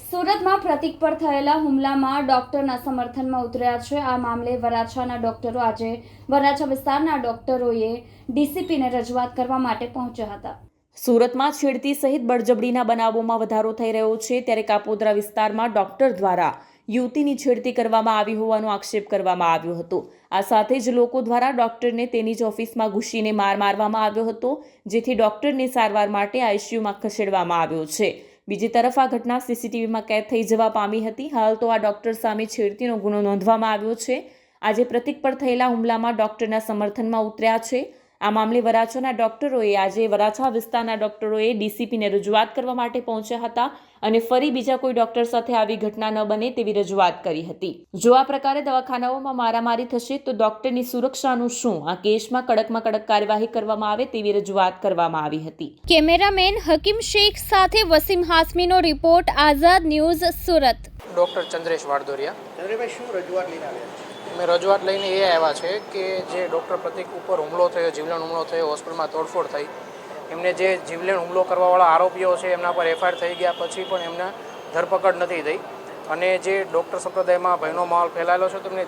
સુરતમાં પ્રતિક પર થયેલા હુમલામાં ડોક્ટરના સમર્થનમાં ઉતર્યા છે. આ મામલે વરાછાના ડોક્ટરો આજે વરાછા વિસ્તારના ડોક્ટરોએ ડીસીપીને રજૂઆત કરવા માટે પહોંચ્યા હતા. સુરતમાં છેડતી સહિત બળજબડીના બનાવોમાં વધારો થઈ રહ્યો છે. ત્યારે કાપોદ્રા વિસ્તારમાં ડોક્ટર દ્વારા યુવતીની છેડતી કરવામાં આવી હોવાનો આક્ષેપ કરવામાં આવ્યો હતો. આ સાથે જ લોકો દ્વારા ડોક્ટરને તેની જ ઓફિસમાં ઘૂસીને માર મારવામાં આવ્યો હતો, જેથી ડોક્ટરને સારવાર માટે આઈસીયુમાં ખસેડવામાં આવ્યો છે. બીજી તરફ આ ઘટના સીસીટીવીમાં કેદ થઈ જવા પામી હતી. હાલ તો આ ડોક્ટર સામે છેડતીનો ગુનો નોંધવામાં આવ્યો છે. આજે પ્રતિક પર થયેલા હુમલામાં ડોક્ટરના સમર્થનમાં ઉતર્યા છે. આ મામલે વરાછાના ડોક્ટરોએ આજે વરાછા વિસ્તારના ડોક્ટરોએ ડીસીપીને રજૂઆત કરવા માટે પહોંચ્યા હતા અને ફરી બીજા કોઈ ડોક્ટર સાથે આવી ઘટના ન બને તેવી રજૂઆત કરી હતી. જો આ પ્રકારે દવાખાનાઓમાં મારામારી થશે તો ડોક્ટરની સુરક્ષાનું શું? આ કેસમાં કડકમાં કડક કાર્યવાહી કરવામાં આવે તેવી રજૂઆત કરવામાં આવી હતી. કેમેરામેન હકીમ શેખ સાથે Wasim હાસમીનો report Azad news Surat. Doctor Chandresh Vadodariya Chandrabhai શું રજૂઆત લઈને આવ્યા છે? અમે રજૂઆત લઈને એ આવ્યા છે કે જે ડૉક્ટર પ્રતિક ઉપર હુમલો થયો, જીવલેણ હુમલો થયો, હોસ્પિટલમાં તોડફોડ થઈ. એમને જે જીવલેણ હુમલો કરવાવાળા આરોપીઓ છે એમના પર એફઆઈઆર થઈ ગયા પછી પણ એમને ધરપકડ નથી થઈ. અને જે ડૉક્ટર સંપ્રદાયમાં ભયનો માહોલ ફેલાયેલો છે, તેમને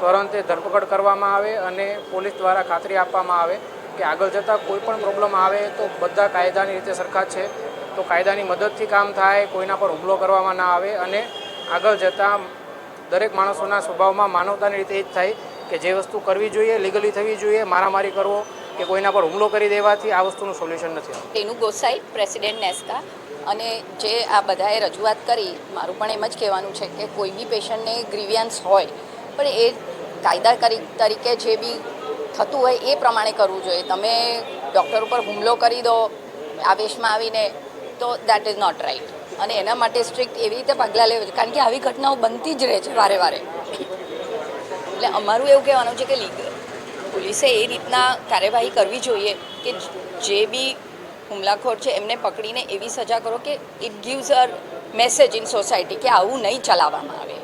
તુરંત ધરપકડ કરવામાં આવે અને પોલીસ દ્વારા ખાતરી આપવામાં આવે કે આગળ જતાં કોઈ પણ પ્રોબ્લેમ આવે તો બધા કાયદાની રીતે સરખા છે. તો કાયદાની મદદથી કામ થાય, કોઈના પર હુમલો કરવામાં ના આવે અને આગળ જતાં દરેક માણસોના સ્વભાવમાં માનવતાની રીતે એ જ થાય કે જે વસ્તુ કરવી જોઈએ લીગલી થવી જોઈએ, મારામારી કરવો કે કોઈના પર હુમલો કરી દેવાથી આ વસ્તુનું સોલ્યુશન નથી તેનું ગોસાઈ, પ્રેસિડેન્ટ નેસ્કા અને જે આ બધાએ રજૂઆત કરી, મારું પણ એમ જ કહેવાનું છે કે કોઈ બી પેશન્ટને ગ્રીવિયન્સ હોય, પણ એ કાયદા કરી તરીકે જે બી થતું હોય એ પ્રમાણે કરવું જોઈએ. તમે ડૉક્ટર ઉપર હુમલો કરી દો, આવેશમાં આવીને, તો દેટ ઇઝ નોટ રાઈટ અને એના માટે સ્ટ્રિક્ટ એવી રીતે પગલાં લેવા જોઈએ. કારણ કે આવી ઘટનાઓ બનતી જ રહે છે વારે વારે. એટલે અમારું એવું કહેવાનું છે કે પોલીસે એ રીતના કાર્યવાહી કરવી જોઈએ કે જે બી હુમલાખોર છે એમને પકડીને એવી સજા કરો કે it gives a message in society કે આવું નહીં ચલાવવામાં આવે.